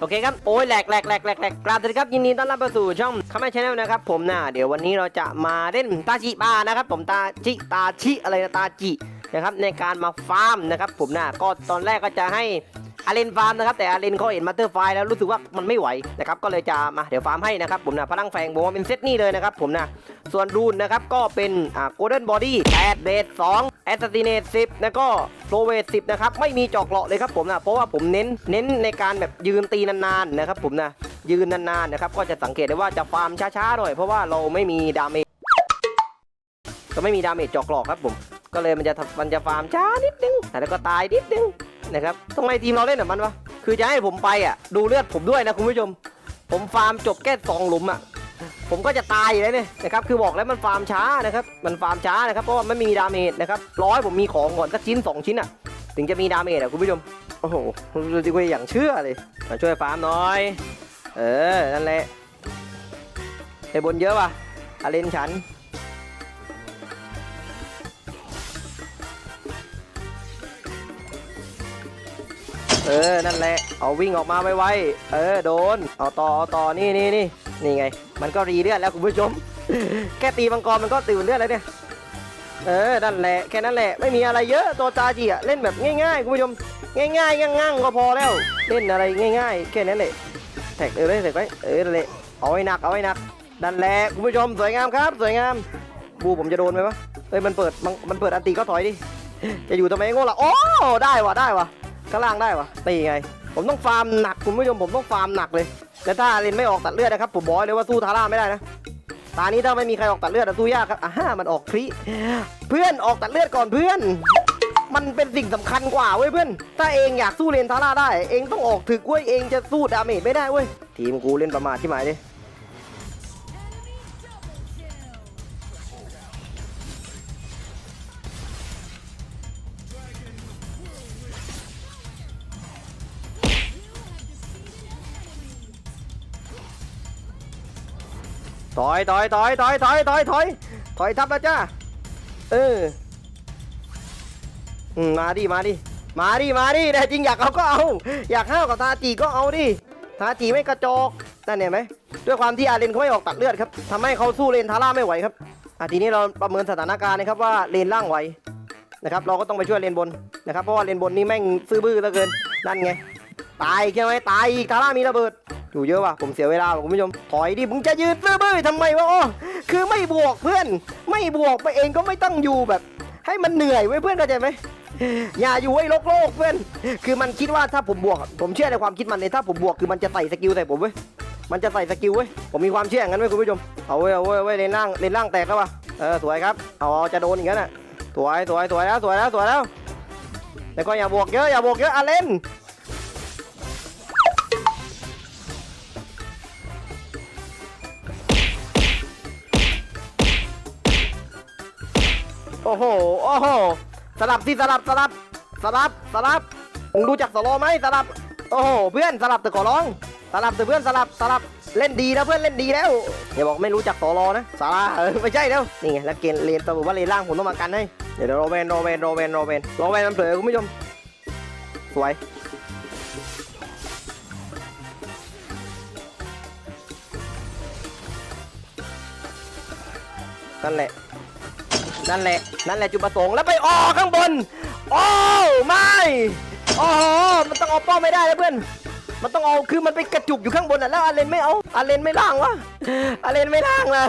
โอเคครับโอ้ยแหลกแหลกแหลกแหลกแหลกกราบสวัสดีครับยินดีต้อนรับเข้าสู่ช่องคาม่ชาแนลนะครับผมนะเดี๋ยววันนี้เราจะมาเล่นตาจิบานะครับผมตาจิตาชิอะไรนะตาจินะครับในการมาฟาร์มนะครับผมนะก็ตอนแรกก็จะให้ อาเลนฟาร์มนะครับแต่อาเลนเขาเห็นมาเตอร์ไฟแล้วรู้สึกว่ามันไม่ไหวนะครับก็เลยจะมาเดี๋ยวฟาร์มให้นะครับผมนะพลังแฝงบอกว่าเป็นเซตนี่เลยนะครับผมนะส่วนรูนนะครับก็เป็นอ่าโกลเด้นบอดี้8เดท2แอสซัสซินเนต10แล้วก็โลเวท10นะครับไม่มีจอกเหลาะเลยครับผมนะเพราะว่าผมเน้นเน้นในการแบบยืนตีนานๆนะครับผมนะยืนนานๆนะครับก็จะสังเกตได้ว่าจะฟาร์มช้าๆหน่อยเพราะว่าเราไม่มีดาเมจก็ไม่มีดาเมจจอกเหลาะครับผม ก็เลยมันจะมันจะฟาร์มช้านิดนึงแต่แล้วก็ตายนิดนึง นะครับทำไมทีมเราเล่นแบบมันวะ คือจะให้ผมไปอะ ดูเลือดผมด้วยนะคุณผู้ชม ผมฟาร์มจบแค่สองหลุมอะ ผมก็จะตายอยู่แล้วเนี่ยนะครับ คือบอกแล้วมันฟาร์มช้านะครับ มันฟาร์มช้านะครับ เพราะว่าไม่มีดาเมจนะครับ ร้อยผมมีของก่อนสักชิ้น 2 ชิ้นอะ ถึงจะมีดาเมจอะคุณผู้ชม โอ้โหดูดิว่าอย่างเชื่อเลย มาช่วยฟาร์มหน่อย เออ นั่นแหละไอ้บนเยอะว่ะอาเลนฉัน เออ นั่นแหละ เอาวิ่งออกมาไวๆ เออ โดน เอาต่อ เอาต่อ นี่นี่นี่นี่ไง มันก็รีเลือดแล้วคุณผู้ชม แค่ตีมังกรมันก็ตื่นเลือดแล้วเนี่ย เออ นั่นแหละ แค่นั้นแหละ ไม่มีอะไรเยอะ ตัวตาจีอะเล่นแบบง่ายๆ คุณผู้ชม ง่ายๆง่างๆก็พอแล้ว เล่นอะไรง่ายๆ แค่นั้นแหละ แท็กเออเลยแท็กไว้ เออนั่นแหละ เอาให้หนัก เอาให้หนัก นั่นแหละคุณผู้ชม สวยงามครับ สวยงาม บูผมจะโดนไหมวะเฮ้ย มันเปิด มันเปิดอันตีก็ถอยดิ จะอยู่ทำไมโง่ละโอ้ได้วะได้วะ ข้างล่างได้วะตีไง ผมต้องฟาร์มหนักคุณผู้ชมผมต้องฟาร์มหนักเลยแต่ถ้าเลนไม่ออกตัดเลือดนะครับผมบอกเลยว่าสู้ทาร่าไม่ได้นะตานี้ถ้าไม่มีใครออกตัดเลือดอะสู้ยากครับอ่าฮะมันออกครีเพื่อนออกตัดเลือดก่อนเพื่อน มันเป็นสิ่งสำคัญกว่าเว้ยเพื่อน ถ้าเองอยากสู้เลนทาร่าได้ เองต้องออกถึกเว้ยเองจะสู้ดาเมจไม่ได้เว้ยทีมกูเล่นประมาทที่หมาย ถอยถอยถอยถอยถอยถอยถอยถอยทับแล้วจ้าเออมาดิมาดิมาดิมาดิแต่จริงอยากเอาก็เอา อยากห้าวกับทาจีก็เอาดิทาจีไม่กระจอกนั่นเห็นไหมด้วยความที่อาเลนเขาไม่ออกตัดเลือดครับทำให้เขาสู้เลนทาร่าไม่ไหวครับอะทีนี้เราประเมินสถานการณ์นะครับว่าเลนล่างไหวนะครับเราก็ต้องไปช่วยเลนบนนะครับเพราะว่าเลนบนนี่แม่งซื้อบื้อเหลือเกินนั่นไงตายใช่ไหมตายอีกทาร่ามีระเบิด อยู่เยอะว่ะผมเสียเวลาว่ะคุณผู้ชมถอยดิมึงจะยืนซื้อบื้อทำไมวะโอ้คือไม่บวกเพื่อน ไม่บวกไปเองก็ไม่ต้องอยู่แบบ ให้มันเหนื่อยไว้เพื่อนเข้าใจไหมอย่าอยู่ไอ้โลกโลกเพื่อน คือมันคิดว่าถ้าผมบวก ผมเชื่อในความคิดมันเลยถ้าผมบวกคือมันจะใส่สกิลใส่ผมเว้ยมันจะใส่สกิลเว้ยผมมีความเชื่ออย่างนั้นเว้ยคุณผู้ชมเอาเว้ยเอาเว้ยเอาเว้ยเลนล่างเลนล่างแตกแล้วว่ะเออสวยครับเอาจะโดนอย่างนั้นอะสวยสวยสวยแล้วสวยแล้วสวยแล้วแต่ก็อย่าบวกเยอะอย่าบวกเยอะอะเล่น อ้โห โอ้โห สลับที่สลับสลับสลับสลับมึงรู้จักสโลไหมสลับ โอ้โห เพื่อนสลับแต่ขอร้อง สลับแต่เพื่อนสลับสลับ เล่นดีนะเพื่อนเล่นดีแล้วอย่าบอกไม่รู้จักสโลนะสาระเออไม่ใช่แล้วนี่ไงแล้วเกณฑ์เลนสรุปว่าเลนล่างผมต้องมากันให้ เดี๋ยวโรเวนโรเวนโรเวนโรเวนโรเวนมันเผลอคุณผู้ชม สวยนั่นแหละ นั่นแหละ นั่นแหละจุดประสงค์แล้วไปออกข้างบน โอ้ไม่โอ้โหมันต้องเอาป้อมไม่ได้แล้วเพื่อน มันต้องเอาคือมันไปกระจุกอยู่ข้างบนอะแล้วอาเลนไม่เอาอาเลนไม่ล่างวะอาเลนไม่ล่างนะ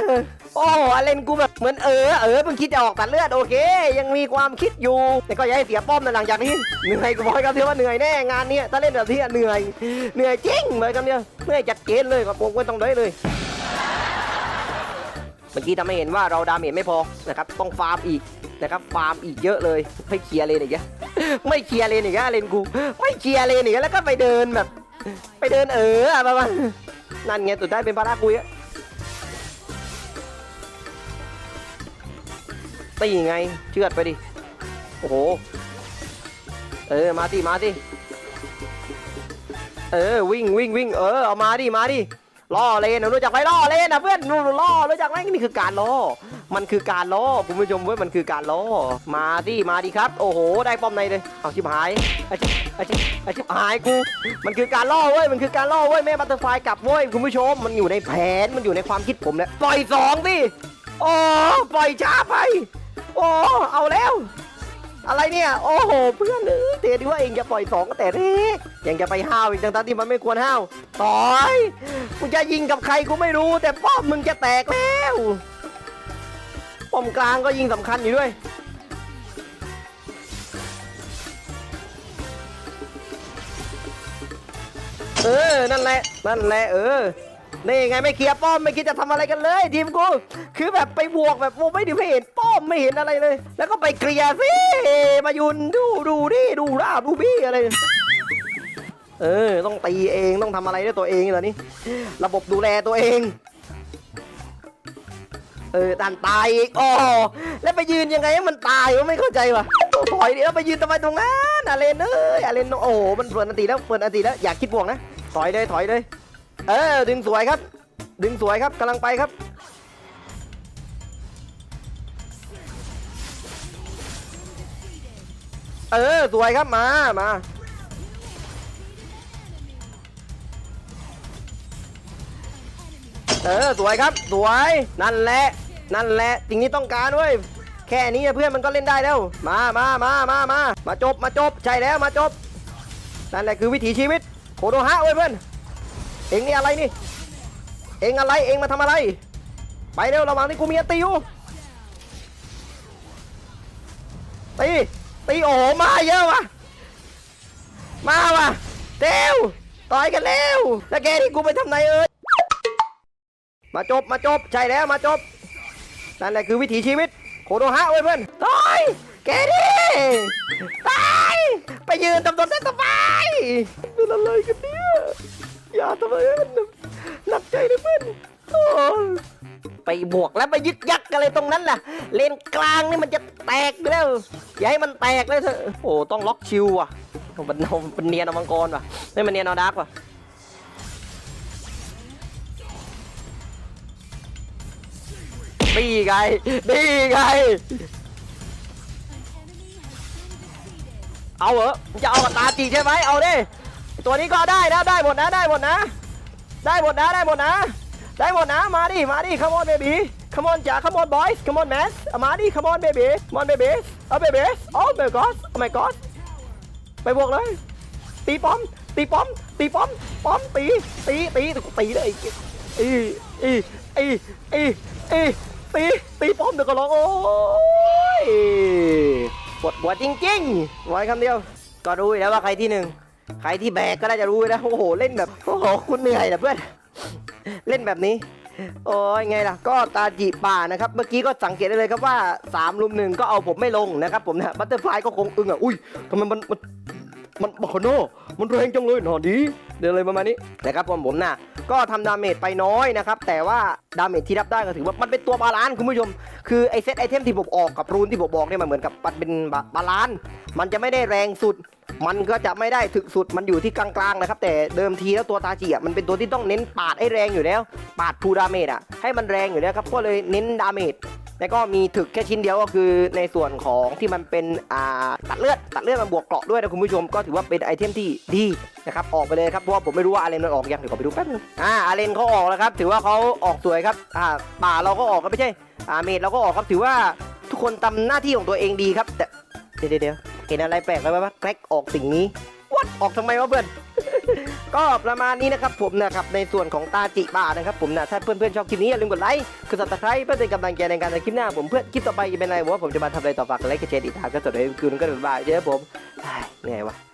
โอ้อาเลนกูแบบเหมือนเออเออเพิ่งคิดจะออกตัดเลือดโอเค ยังมีความคิดอยู่ แต่ก็อย่าให้เสียป้อมนะหลังจากนี้เหนื่อยกูบอกให้กับเที่ว่าเหนื่อยแน่งานเนี้ยถ้าเล่นแบบนี้เหนื่อยเหนื่อยจริงเลยกับเนี้ยเหนื่อยจัดเกณฑ์เลยกับผมไม่ต้องได้เลย เมื่อกี้ทำให้เห็นว่าเราดาเมจไม่พอนะครับต้องฟาร์มอีกนะครับฟาร์มอีกเยอะเลยไม่เคลียร์เลนอีกอะไม่เคลียร์เลนอีกอะเลนกูไม่เคลียร์เลนอีกอะแล้วก็ไปเดินแบบ ไปเดินเอออะประมาณนั่นไงสุดท้ายเป็นพารากุยอะตีไงเชือดไปดิโอ้โหเออมาสิมาสิเออวิ่งวิ่งวิ่งเออเอามาดิมาดิ ล่อเลนรู้จักไหมล่อเลนนะเพื่อนรู้ล่อรู้จักไหมนี่คือการล่อมันคือการล่อคุณผู้ชมเว้ยมันคือการล่อมาดิมาดิครับ โอ้โห ได้ป้อมในเลยเอาชิบหายไอาชิบไอาชิบไอาชิบหายกูมันคือการล่อเว้ยมันคือการล่อเว้ยแม่บัตเตอร์ไฟกลับเว้ยคุณผู้ชมมันอยู่ในแผนมันอยู่ในความคิดผมแหละปล่อยสองสิโอ้ปล่อยช้าไป โอ้เอาแล้ว อะไรเนี่ย โอ้โห เพื่อนเออเตะดีว่าเองจะปล่อยสองก็แต่เล็กยังจะไปห้าวอีกทั้งๆที่มันไม่ควรห้าวต่อยมึงจะยิงกับใครกูไม่รู้ แต่ป้อมมึงจะแตกแล้วป้อมกลางก็ยิงสำคัญอยู่ด้วยเออ นั่นแหละ นั่นแหละ เออ นี่ไงไม่เคลียร์ป้อมไม่คิดจะทำอะไรกันเลย ทีมกู คือแบบไปบวกแบบโอ้ไม่ด้ไม่เห็นป้อมไม่เห็นอะไรเลย แล้วก็ไปเคลียร์สิมายุนดูดูดิดูราบดูบี้อะไรเออต้องตีเองต้องทำอะไรด้วยตัวเองเหรอนี่ระบบดูแลตัวเองเออดันตายอีกอ๋อแล้วไปยืนยังไงให้มันตายวะไม่เข้าใจวะถอยดิแล้วไปยืนทำไมตรงนั้นอาเลนเอ้ยอาเลนโอ้โหมันเปิดอันตีแล้วเปิดอันตีแล้วอยากคิดบวกนะถอยเลยถอยเลย เออดึงสวยครับ ดึงสวยครับกำลังไปครับ เออสวยครับมามาเออสวยครับสวยนั่นแหละนั่นแหละสิ่งที่ต้องการเว้ยแค่นี้เพื่อนมันก็เล่นได้แล้วมามามามามามาจบมาจบใช่แล้วมาจบนั่นแหละคือวิถีชีวิตโคโดฮะเว้ยเพื่อน เองนี่อะไรนี่ เองอะไรเองมาทำอะไร ไปเร็วระวังที่กูมีอัตีอยู่ตีตีโอ้มาเยอะวะมาว่ะเร็วต่อยกันเร็วแล้วแกนี่กูไปทำไหนเอ้ยมาจบมาจบใช่แล้วมาจบนั่นแหละคือวิถีชีวิตโคโดฮะเว้ยเพื่อนตายแกดิตายไปยืนตำตนได้ทำไมเป็นอะไรกันเนี่ย อย่าทำไมมันหนักใจเลยเพื่อนโอ้ไปบวกแล้วไปยึดยักกันเลยตรงนั้นน่ะ เลนกลางนี่มันจะแตกไปแล้ว อย่าให้มันแตกเลยเถอะ โอ้ต้องล็อกชิวว่ะมันเอามันเนียนเอามังกรว่ะไม่มันเนียนเอาดาร์กว่ะดีไงดีไง เอาเหรอจะเอากับตาจีใช่ไหมเอาดิ ตัวนี้ก็ได้นะได้หมดนะได้หมดนะ ได้หมดนะได้หมดนะ ได้หมดนะมาดิมาดิ come on baby come on จ๋า come on boys come on man เอามาดิ come on baby come on baby เอา baby oh my god oh my god ไปบวกเลย ตีป้อม ตีป้อม ตีป้อมป้อมตีตีตีตีเลยอีอีอีอีอีตีตีป้อมเดี๋ยวก็ร้องโอ้ยปวดหัวจริงๆไว้คำเดียว ก็รู้อยู่แล้วว่าใครที่หนึ่ง ใครที่แบกก็น่าจะรู้นะ โอ้โห เล่นแบบ โอ้โห คุณเหนื่อยนะเพื่อน เล่นแบบนี้ โอ้ยไงล่ะ ก็ตาจีป่านะครับ เมื่อกี้ก็สังเกตได้เลยครับว่า3ลุมหนึ่งก็เอาผมไม่ลงนะครับผมนะบัตเตอร์ฟลายก็คงอึ้งอะ อุ้ยทำไมมันมันมันบอกโนมันแรงจังเลยหนอดี เดินเลยประมาณนี้นะครับผมผมน่ะ ก็ทำดาเมจไปน้อยนะครับ แต่ว่าดาเมจที่รับได้ก็ถือว่ามันเป็นตัวบาลานซ์คุณผู้ชม คือไอเซตไอเทมที่ผมออกกับรูนที่ผมบอกเนี่ยมันเหมือนกับมันเป็นบาบาลานซ์มันจะไม่ได้แรงสุด มันก็จะไม่ได้ถึกสุดมันอยู่ที่กลางๆนะครับ แต่เดิมทีแล้วตัวตาจีอะมันเป็นตัวที่ต้องเน้นปาดให้แรงอยู่แล้ว ปาดทูดาเมจอะให้มันแรงอยู่แล้วครับก็เลยเน้นดาเมจแล้วก็มีถึกแค่ชิ้นเดียวก็คือในส่วนของที่มันเป็นอ่าตัดเลือดตัดเลือดมันบวกเกราะด้วยนะคุณผู้ชมก็ถือว่าเป็นไอเทมที่ดีนะครับออกไปเลยครับเพราะว่าผมไม่รู้ว่าอาเลนมันออกยังเดี๋ยวขอไปดูแป๊บนึงอ่าอาเลนเขาออกแล้วครับ ถือว่าเขาออกสวยครับอ่าป่าเราก็ออกก็ไม่ใช่อ่าเมดเราก็ออกครับถือว่าทุกคนทำหน้าที่ของตัวเองดีครับแต่เดี๋ยวเดี๋ยว เห็นอะไรแปลกไหมว่าแกลกออกสิ่งนี้วัดออกทำไมวะเพื่อน ก็ประมาณนี้นะครับผมนะครับในส่วนของตาจิบานะครับผมนะถ้าเพื่อนๆชอบคลิปนี้อย่าลืมกดไลค์กดซับสไครต์เพื่อเป็นกำลังใจในการทำคลิปหน้าผมเพื่อคลิปต่อไปจะเป็นอะไรว่าผมจะมาทำอะไรต่อฝากกดไลค์กดแชร์ติดตามก็สดเลยคืนก็บ๊ายบายเจอผมเหนื่อยวะ